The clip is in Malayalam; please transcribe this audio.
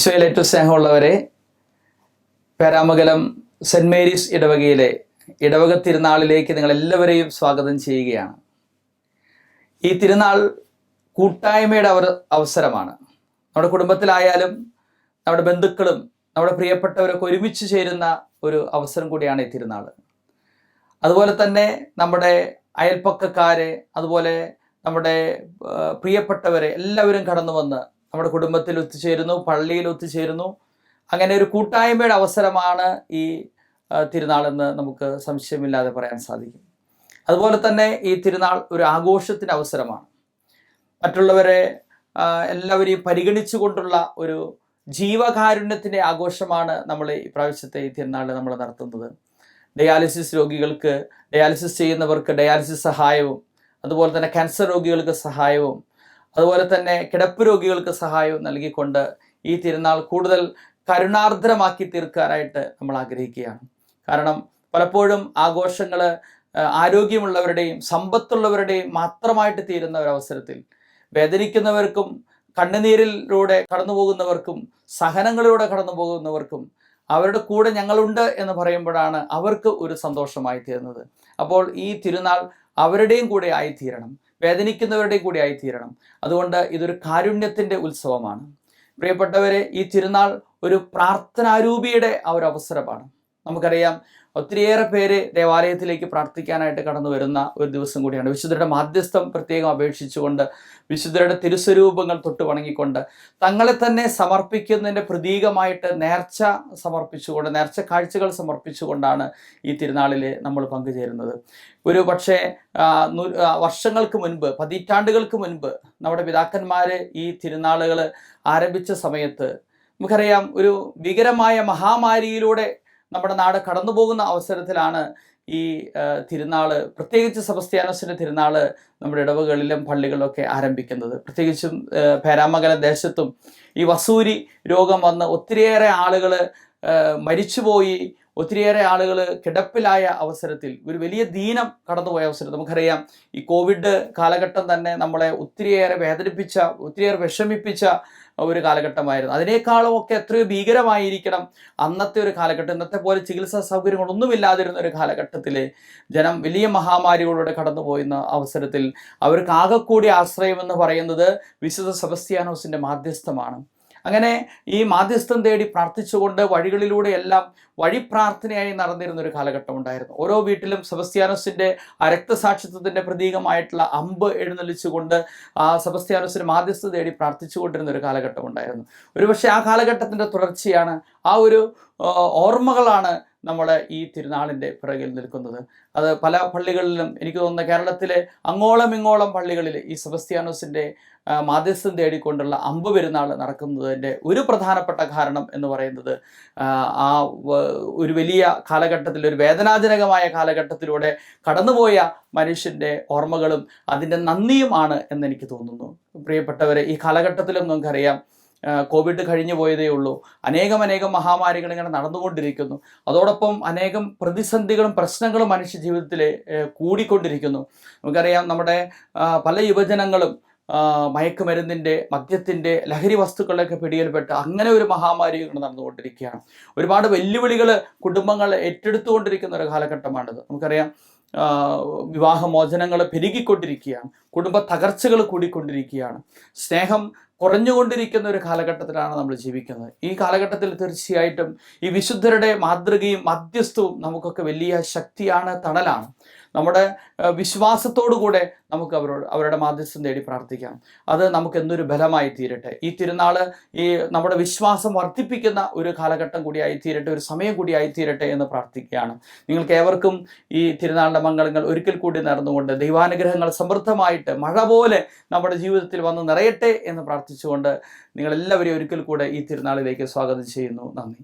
ഈശോയിൽ ഏറ്റവും സ്നേഹമുള്ളവരെ പേരാമകലം സെന്റ് മേരീസ് ഇടവകയിലെ ഇടവക തിരുനാളിലേക്ക് നിങ്ങൾ എല്ലാവരെയും സ്വാഗതം ചെയ്യുകയാണ്. ഈ തിരുനാൾ കൂട്ടായ്മയുടെ അവർ അവസരമാണ്. നമ്മുടെ കുടുംബത്തിലായാലും നമ്മുടെ ബന്ധുക്കളും നമ്മുടെ പ്രിയപ്പെട്ടവരൊക്കെ ഒരുമിച്ച് ചേരുന്ന ഒരു അവസരം കൂടിയാണ് ഈ തിരുനാൾ. അതുപോലെ തന്നെ നമ്മുടെ അയൽപ്പക്കക്കാരെ അതുപോലെ നമ്മുടെ പ്രിയപ്പെട്ടവരെ എല്ലാവരും കടന്നു വന്ന് നമ്മുടെ കുടുംബത്തിൽ ഒത്തുചേരുന്നു പള്ളിയിൽ ഒത്തുചേരുന്നു. അങ്ങനെ ഒരു കൂട്ടായ്മയുടെ അവസരമാണ് ഈ തിരുനാളെന്ന് നമുക്ക് സംശയമില്ലാതെ പറയാൻ സാധിക്കും. അതുപോലെ തന്നെ ഈ തിരുനാൾ ഒരു ആഘോഷത്തിന്റെ അവസരമാണ്. മറ്റുള്ളവരെ എല്ലാവരെയും പരിഗണിച്ചുകൊണ്ടുള്ള ഒരു ജീവകാരുണ്യത്തിന്റെ ആഘോഷമാണ് നമ്മൾ ഈ പ്രാവശ്യത്തെ ഈ തിരുനാളിൽ നമ്മൾ നടത്തുന്നത്. ഡയാലിസിസ് രോഗികൾക്ക് ഡയാലിസിസ് ചെയ്യുന്നവർക്ക് ഡയാലിസിസ് സഹായവും അതുപോലെ തന്നെ ക്യാൻസർ രോഗികൾക്ക് സഹായവും അതുപോലെ തന്നെ കിടപ്പ് രോഗികൾക്ക് സഹായവും നൽകിക്കൊണ്ട് ഈ തിരുനാൾ കൂടുതൽ കരുണാർദ്രമാക്കി തീർക്കാനായിട്ട് നമ്മൾ ആഗ്രഹിക്കുകയാണ്. കാരണം പലപ്പോഴും ആഘോഷങ്ങൾ ആരോഗ്യമുള്ളവരുടെയും സമ്പത്തുള്ളവരുടെയും മാത്രമായിട്ട് തീരുന്ന ഒരവസരത്തിൽ വേദനിക്കുന്നവർക്കും കണ്ണുനീരിലൂടെ കടന്നു പോകുന്നവർക്കും സഹനങ്ങളിലൂടെ കടന്നു പോകുന്നവർക്കും അവരുടെ കൂടെ ഞങ്ങളുണ്ട് എന്ന് പറയുമ്പോഴാണ് അവർക്ക് ഒരു സന്തോഷമായി തീരുന്നത്. അപ്പോൾ ഈ തിരുനാൾ അവരുടെയും കൂടെ ആയിത്തീരണം. വേദനിക്കുന്നവരുടെയും കൂടി ആയിത്തീരണം. അതുകൊണ്ട് ഇതൊരു കാരുണ്യത്തിന്റെ ഉത്സവമാണ്. പ്രിയപ്പെട്ടവരെ ഈ തിരുനാൾ ഒരു പ്രാർത്ഥനാരൂപിയുടെ ആ ഒരു അവസരമാണ്. നമുക്കറിയാം ഒത്തിരിയേറെ പേര് ദേവാലയത്തിലേക്ക് പ്രാർത്ഥിക്കാനായിട്ട് കടന്നു വരുന്ന ഒരു ദിവസം കൂടിയാണ്. വിശുദ്ധരുടെ മാധ്യസ്ഥം പ്രത്യേകം അപേക്ഷിച്ചുകൊണ്ട് വിശുദ്ധരുടെ തിരുസ്വരൂപങ്ങൾ തൊട്ട് വണങ്ങിക്കൊണ്ട് തങ്ങളെ തന്നെ സമർപ്പിക്കുന്നതിന്റെ പ്രതീകമായിട്ട് നേർച്ച സമർപ്പിച്ചുകൊണ്ട് നേർച്ച കാഴ്ചകൾ സമർപ്പിച്ചുകൊണ്ടാണ് ഈ തിരുനാളിൽ നമ്മൾ പങ്കുചേരുന്നത്. ഒരു പക്ഷേ വർഷങ്ങൾക്ക് മുൻപ് പതിറ്റാണ്ടുകൾക്ക് മുൻപ് നമ്മുടെ പിതാക്കന്മാർ ഈ തിരുനാളുകൾ ആരംഭിച്ച സമയത്ത് നമുക്കറിയാം ഒരു ഭീകരമായ മഹാമാരിയിലൂടെ നമ്മുടെ നാട് കടന്നു പോകുന്ന അവസരത്തിലാണ് ഈ തിരുനാൾ പ്രത്യേകിച്ച് സെബസ്ത്യാനോസിന്റെ തിരുനാൾ നമ്മുടെ ഇടവകളിലും പള്ളികളിലൊക്കെ ആരംഭിക്കുന്നത്. പ്രത്യേകിച്ചും പേരാമകല ദേശത്തും ഈ വസൂരി രോഗം വന്ന് ഒത്തിരിയേറെ ആളുകൾ മരിച്ചുപോയി ഒത്തിരിയേറെ ആളുകൾ കിടപ്പിലായ അവസരത്തിൽ ഒരു വലിയ ദീനം കടന്നുപോയ അവസരം നമുക്കറിയാം ഈ കോവിഡ് കാലഘട്ടം തന്നെ നമ്മളെ ഒത്തിരിയേറെ വേദനിപ്പിച്ച ഒത്തിരിയേറെ വിഷമിപ്പിച്ച ഒരു കാലഘട്ടമായിരുന്നു. അതിനേക്കാളും ഒക്കെ എത്രയോ ഭീകരമായിരിക്കണം അന്നത്തെ ഒരു കാലഘട്ടം. ഇന്നത്തെ പോലെ ചികിത്സാ സൗകര്യങ്ങളൊന്നും ഇല്ലാതിരുന്ന ഒരു കാലഘട്ടത്തിൽ ജനം വലിയ മഹാമാരികളിലൂടെ കടന്നുപോയിരുന്ന അവസരത്തിൽ അവർക്ക് ആകെക്കൂടി ആശ്രയം എന്ന് പറയുന്നത് വിശുദ്ധ സെബസ്ത്യാനോസിന്റെ മാധ്യസ്ഥമാണ്. അങ്ങനെ ഈ മാധ്യസ്ഥം തേടി പ്രാർത്ഥിച്ചുകൊണ്ട് വഴികളിലൂടെ എല്ലാം വഴി പ്രാർത്ഥനയായി നടന്നിരുന്ന ഒരു കാലഘട്ടം ഉണ്ടായിരുന്നു. ഓരോ വീട്ടിലും സെബസ്ത്യാനോസിന്റെ ആ രക്തസാക്ഷിത്വത്തിന്റെ പ്രതീകമായിട്ടുള്ള അമ്പ് എഴുന്നള്ളിച്ചുകൊണ്ട് ആ സെബസ്ത്യാനോസിന് മാധ്യസ്ഥ തേടി പ്രാർത്ഥിച്ചുകൊണ്ടിരുന്ന ഒരു കാലഘട്ടം ഉണ്ടായിരുന്നു. ഒരുപക്ഷെ ആ കാലഘട്ടത്തിന്റെ തുടർച്ചയാണ് ആ ഒരു ഓർമ്മകളാണ് നമ്മുടെ ഈ തിരുനാളിന്റെ പിറകിൽ നിൽക്കുന്നത്. അത് പല പള്ളികളിലും എനിക്ക് തോന്നുന്ന കേരളത്തിലെ അങ്ങോളം ഇങ്ങോളം പള്ളികളിൽ ഈ സെബസ്ത്യാനോസിന്റെ മാധ്യസ്ഥം തേടിക്കൊണ്ടുള്ള അമ്പ് പെരുന്നാൾ നടക്കുന്നതിന്റെ ഒരു പ്രധാനപ്പെട്ട കാരണം എന്ന് പറയുന്നത് ആ, ഒരു വലിയ കാലഘട്ടത്തിൽ ഒരു വേദനാജനകമായ കാലഘട്ടത്തിലൂടെ കടന്നുപോയ മനുഷ്യന്റെ ഓർമ്മകളും അതിന്റെ നന്ദിയുമാണ് എന്നെനിക്ക് തോന്നുന്നു. പ്രിയപ്പെട്ടവരെ ഈ കാലഘട്ടത്തിലും നമുക്കറിയാം കോവിഡ് കഴിഞ്ഞു പോയതേ ഉള്ളൂ. അനേകം അനേകം മഹാമാരികൾ ഇങ്ങനെ നടന്നുകൊണ്ടിരിക്കുന്നു. അതോടൊപ്പം അനേകം പ്രതിസന്ധികളും പ്രശ്നങ്ങളും മനുഷ്യ ജീവിതത്തിൽ കൂടിക്കൊണ്ടിരിക്കുന്നു. നമുക്കറിയാം നമ്മുടെ പല യുവജനങ്ങളും മയക്കുമരുന്നിന്റെ മദ്യത്തിന്റെ ലഹരി വസ്തുക്കളിലൊക്കെ പിടിയിൽപ്പെട്ട് അങ്ങനെ ഒരു മഹാമാരി നടന്നുകൊണ്ടിരിക്കുകയാണ്. ഒരുപാട് വെല്ലുവിളികൾ കുടുംബങ്ങൾ ഏറ്റെടുത്തുകൊണ്ടിരിക്കുന്ന ഒരു കാലഘട്ടമാണിത്. നമുക്കറിയാം വിവാഹമോചനങ്ങൾ പെരുകിക്കൊണ്ടിരിക്കുകയാണ്. കുടുംബ തകർച്ചകൾ കൂടിക്കൊണ്ടിരിക്കുകയാണ്. സ്നേഹം കുറഞ്ഞുകൊണ്ടിരിക്കുന്ന ഒരു കാലഘട്ടത്തിലാണ് നമ്മൾ ജീവിക്കുന്നത്. ഈ കാലഘട്ടത്തിൽ തീർച്ചയായിട്ടും ഈ വിശുദ്ധരുടെ മാതൃകയും മധ്യസ്ഥവും നമുക്കൊക്കെ വലിയ ശക്തിയാണ് തണലാണ്. നമ്മുടെ വിശ്വാസത്തോടു കൂടെ നമുക്ക് അവരോട് അവരുടെ മാധ്യസ്ഥം തേടി പ്രാർത്ഥിക്കാം. അത് നമുക്ക് എന്നൊരു ബലമായി തീരട്ടെ. ഈ തിരുനാൾ ഈ നമ്മുടെ വിശ്വാസം വർദ്ധിപ്പിക്കുന്ന ഒരു കാലഘട്ടം കൂടിയായി തീരട്ടെ ഒരു സമയം കൂടിയായി തീരട്ടെ എന്ന് പ്രാർത്ഥിക്കുകയാണ്. നിങ്ങൾക്ക് ഏവർക്കും ഈ തിരുനാളിന്റെ മംഗളങ്ങൾ ഒരിക്കൽ കൂടി നടന്നുകൊണ്ട് ദൈവാനുഗ്രഹങ്ങൾ സമൃദ്ധമായിട്ട് മഴ പോലെ നമ്മുടെ ജീവിതത്തിൽ വന്ന് നിറയട്ടെ എന്ന് പ്രാർത്ഥിച്ചുകൊണ്ട് നിങ്ങളെല്ലാവരെയും ഒരിക്കൽ കൂടെ ഈ തിരുനാളിലേക്ക് സ്വാഗതം ചെയ്യുന്നു. നന്ദി.